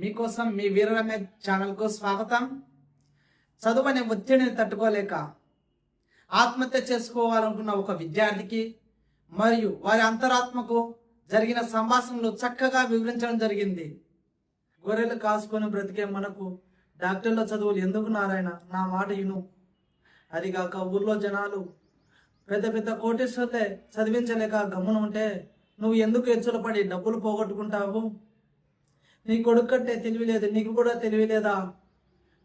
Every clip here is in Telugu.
మీకోసం మీ వీర ఛానల్కు స్వాగతం. చదువు అనే ఒత్తిడిని తట్టుకోలేక ఆత్మహత్య చేసుకోవాలనుకున్న ఒక విద్యార్థికి మరియు వారి అంతరాత్మకు జరిగిన సంభాషణలు చక్కగా వివరించడం జరిగింది. గొర్రెలు కాసుకొని బ్రతికే మనకు డాక్టర్ల చదువులు ఎందుకు నారాయణ? నా మాట ఇను అదిగాక ఊర్లో జనాలు పెద్ద పెద్ద కోటేశ్వర్లే చదివించలేక గమ్మున ఉంటే నువ్వు ఎందుకు ఎచ్చుల పడి డబ్బులు పోగొట్టుకుంటావు? నీ కొడుకు కంటే తెలివి లేదు నీకు కూడా తెలివి లేదా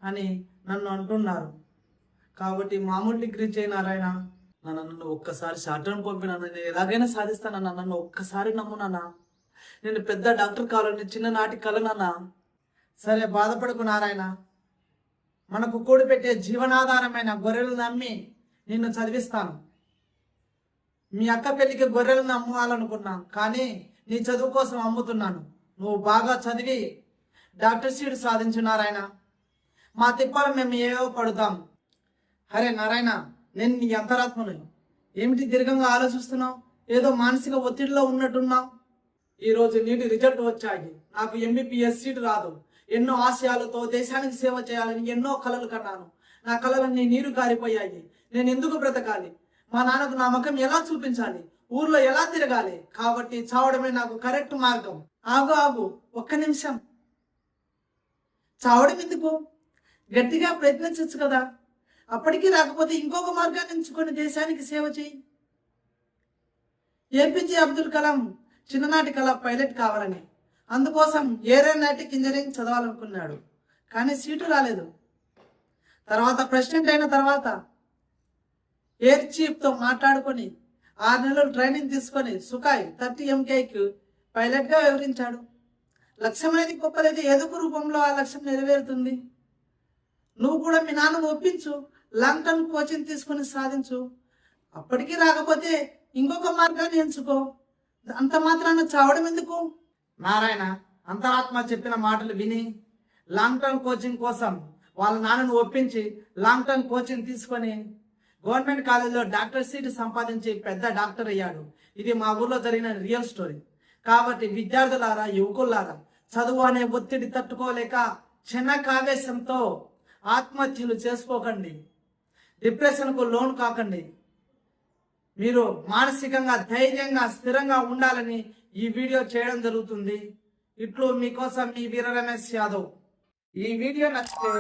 అని నన్ను అంటున్నారు. కాబట్టి మామూలు డిగ్రీ చేయి నారాయణ నన్ను నన్ను ఒక్కసారి షార్ట్ టర్మ్ పంపినా నేను ఎలాగైనా సాధిస్తానన్నా నన్ను ఒక్కసారి నమ్మునన్నా నేను పెద్ద డాక్టర్ కావాలని చిన్ననాటి కల నాన్న. సరే బాధపడకు నారాయణ. మనకు కూడిపెట్టే జీవనాధారమైన గొర్రెలు నమ్మి నిన్ను చదివిస్తాను. మీ అక్క పెళ్ళికి గొర్రెలను అమ్మాలనుకున్నా కానీ నీ చదువు కోసం అమ్ముతున్నాను. నువ్వు బాగా చదివి డాక్టర్ సీట్ సాధించు నారాయణ. మా తిప్పాలు మేము ఏవో పడుతాం. అరే నారాయణ నేను నీ అంతరాత్మను. ఏమిటి దీర్ఘంగా ఆలోచిస్తున్నావు? ఏదో మానసిక ఒత్తిడిలో ఉన్నట్టున్నావు? ఈరోజు నీటి రిజల్ట్ వచ్చాయి. నాకు ఎంబీపీఎస్ సీట్ రాదు. ఎన్నో ఆశయాలతో దేశానికి సేవ చేయాలని ఎన్నో కలలు కన్నాను. నా కలలన్నీ నీరు కారిపోయాయి. నేను ఎందుకు బ్రతకాలి? మా నాన్నకు నా ముఖం ఎలా చూపించాలి? ఊర్లో ఎలా తిరగాలి? కాబట్టి చావడమే నాకు కరెక్ట్ మార్గం. ఆగు ఆగు ఒక్క నిమిషం. చావడం ఎందుకు? గట్టిగా ప్రయత్నించవచ్చు కదా. అప్పటికీ రాకపోతే ఇంకొక మార్గాన్ని ఎంచుకొని దేశానికి సేవ చేయి. ఏపీజే అబ్దుల్ కలాం చిన్ననాటి కళ పైలట్ కావాలని. అందుకోసం ఏరోనాటిక్ ఇంజనీరింగ్ చదవాలనుకున్నాడు. కానీ సీటు రాలేదు. తర్వాత ప్రెసిడెంట్ అయిన తర్వాత ఎయిర్ చీఫ్తో మాట్లాడుకొని ఆరు నెలలు ట్రైనింగ్ తీసుకొని సుఖాయ్ థర్టీ ఎంకేకి పైలట్గా వివరించాడు. లక్ష్యం అనేది గొప్పదైతే ఎదుగు రూపంలో ఆ లక్ష్యం నెరవేరుతుంది. నువ్వు కూడా మీ నాన్నను ఒప్పించు లాంగ్ టర్మ్ కోచింగ్ తీసుకొని సాధించు. అప్పటికీ రాకపోతే ఇంకొక మార్గాన్ని ఎంచుకో. అంత మాత్రాన చావడం ఎందుకు? నారాయణ అంతరాత్మ చెప్పిన మాటలు విని లాంగ్ టర్మ్ కోచింగ్ కోసం వాళ్ళ నాన్నను ఒప్పించి లాంగ్ టర్మ్ కోచింగ్ తీసుకొని గవర్నమెంట్ కాలేజీలో డాక్టర్ సీట్ సంపాదించి పెద్ద డాక్టర్ అయ్యాడు. ఇది మా ఊర్లో జరిగిన రియల్ స్టోరీ కాబట్టి విద్యార్థులారా యువకులారా చదువు అనే ఒత్తిడి తట్టుకోలేక క్షణకావేశంతో ఆత్మహత్యలు చేసుకోకండి. డిప్రెషన్కు లోన్ కాకండి. మీరు మానసికంగా ధైర్యంగా స్థిరంగా ఉండాలని ఈ వీడియో చేయడం జరుగుతుంది. ఇట్లు మీకోసం మీ వీర రమేష్ యాదవ్. ఈ వీడియో నచ్చితే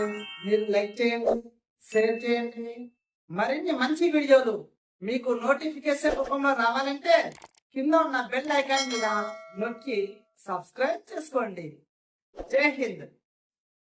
మీరు లైక్ చేయండి షేర్ చేయండి. మరిన్ని మంచి వీడియోలు మీకు నోటిఫికేషన్ రూపంలో రావాలంటే కింద ఉన్న బెల్ ఐకాన్ మీద నొక్కి సబ్స్క్రైబ్ చేసుకోండి. జై హింద్.